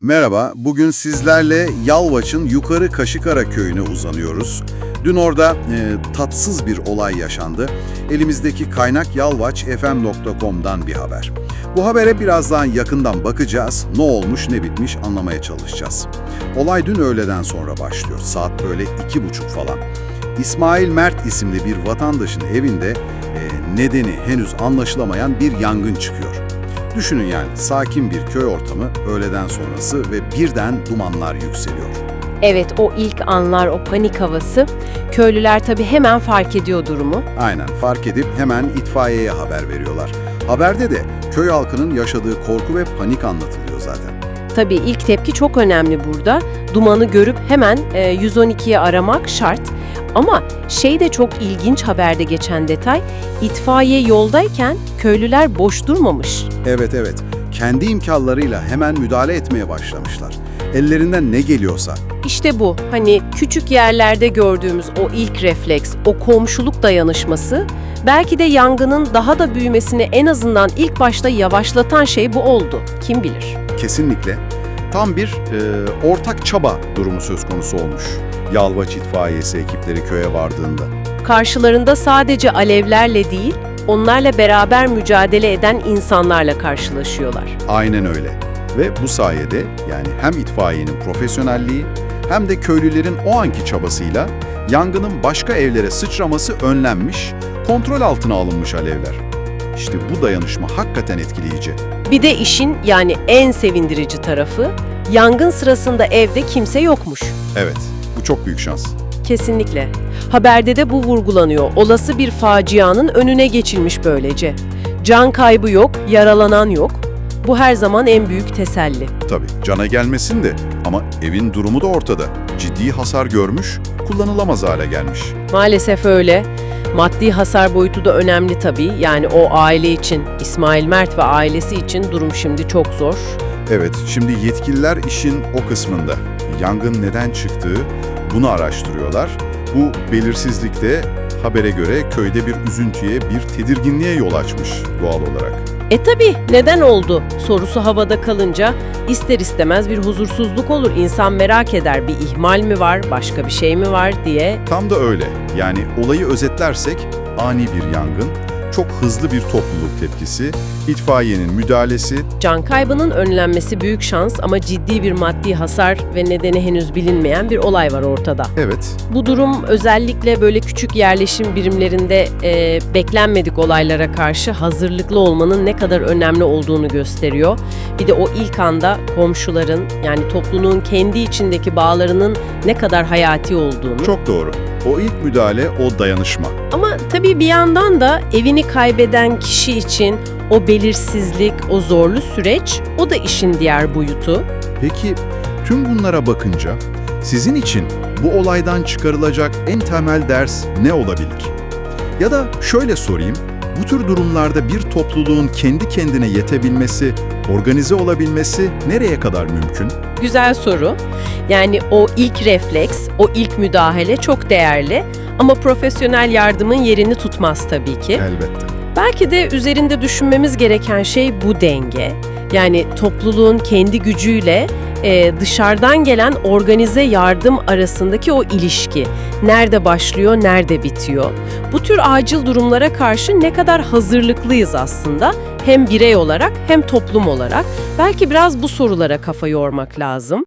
Merhaba, bugün sizlerle Yalvaç'ın Yukarı Kaşıkara köyüne uzanıyoruz. Dün orada e, tatsız bir olay yaşandı. Elimizdeki kaynak yalvaçfm.com'dan bir haber. Bu habere birazdan yakından bakacağız. Ne olmuş ne bitmiş anlamaya çalışacağız. Olay dün öğleden sonra başlıyor. Saat böyle iki buçuk falan. İsmail Mert isimli bir vatandaşın evinde e, nedeni henüz anlaşılamayan bir yangın çıkıyor. Düşünün yani sakin bir köy ortamı öğleden sonrası ve birden dumanlar yükseliyor. Evet o ilk anlar, o panik havası. Köylüler tabii hemen fark ediyor durumu. Aynen fark edip hemen itfaiyeye haber veriyorlar. Haberde de köy halkının yaşadığı korku ve panik anlatılıyor zaten. Tabii ilk tepki çok önemli burada. Dumanı görüp hemen e, 112'yi aramak şart. Ama şey de çok ilginç haberde geçen detay. İtfaiye yoldayken köylüler boş durmamış. Evet evet, kendi imkanlarıyla hemen müdahale etmeye başlamışlar. Ellerinden ne geliyorsa. İşte bu. Hani küçük yerlerde gördüğümüz o ilk refleks, o komşuluk dayanışması belki de yangının daha da büyümesini en azından ilk başta yavaşlatan şey bu oldu. Kim bilir? Kesinlikle tam bir e, ortak çaba durumu söz konusu olmuş. Yalvaç itfaiyesi ekipleri köye vardığında. Karşılarında sadece alevlerle değil, onlarla beraber mücadele eden insanlarla karşılaşıyorlar. Aynen öyle. Ve bu sayede yani hem itfaiyenin profesyonelliği hem de köylülerin o anki çabasıyla yangının başka evlere sıçraması önlenmiş, kontrol altına alınmış alevler. İşte bu dayanışma hakikaten etkileyici. Bir de işin yani en sevindirici tarafı, yangın sırasında evde kimse yokmuş. Evet, çok büyük şans. Kesinlikle. Haberde de bu vurgulanıyor. Olası bir facianın önüne geçilmiş böylece. Can kaybı yok, yaralanan yok. Bu her zaman en büyük teselli. Tabii cana gelmesin de ama evin durumu da ortada. Ciddi hasar görmüş, kullanılamaz hale gelmiş. Maalesef öyle. Maddi hasar boyutu da önemli tabii. Yani o aile için, İsmail Mert ve ailesi için durum şimdi çok zor. Evet, şimdi yetkililer işin o kısmında. Yangın neden çıktığı bunu araştırıyorlar. Bu belirsizlikte habere göre köyde bir üzüntüye, bir tedirginliğe yol açmış doğal olarak. E tabii neden oldu sorusu havada kalınca ister istemez bir huzursuzluk olur. İnsan merak eder bir ihmal mi var, başka bir şey mi var diye. Tam da öyle. Yani olayı özetlersek ani bir yangın, çok hızlı bir topluluk tepkisi, itfaiyenin müdahalesi, Can kaybının önlenmesi büyük şans ama ciddi bir maddi hasar ve nedeni henüz bilinmeyen bir olay var ortada. evet Bu durum özellikle böyle küçük yerleşim birimlerinde e, beklenmedik olaylara karşı hazırlıklı olmanın ne kadar önemli olduğunu gösteriyor. Bir de o ilk anda komşuların yani topluluğun kendi içindeki bağlarının ne kadar hayati olduğunu. çok doğru. O ilk müdahale, o dayanışma. Ama tabii bir yandan da evini kaybeden kişi için o belirsizlik, o zorlu süreç o da işin diğer boyutu. Peki tüm bunlara bakınca sizin için bu olaydan çıkarılacak en temel ders ne olabilir? Ya da şöyle sorayım, bu tür durumlarda bir topluluğun kendi kendine yetebilmesi, organize olabilmesi nereye kadar mümkün? Güzel soru. Yani o ilk refleks, o ilk müdahale çok değerli ama profesyonel yardımın yerini tutmaz tabii ki. Elbette. Belki de üzerinde düşünmemiz gereken şey bu denge. Yani topluluğun kendi gücüyle e, dışarıdan gelen organize yardım arasındaki o ilişki. Nerede başlıyor, nerede bitiyor? Bu tür acil durumlara karşı ne kadar hazırlıklıyız aslında? Hem birey olarak hem toplum olarak. Belki biraz bu sorulara kafa yormak lazım.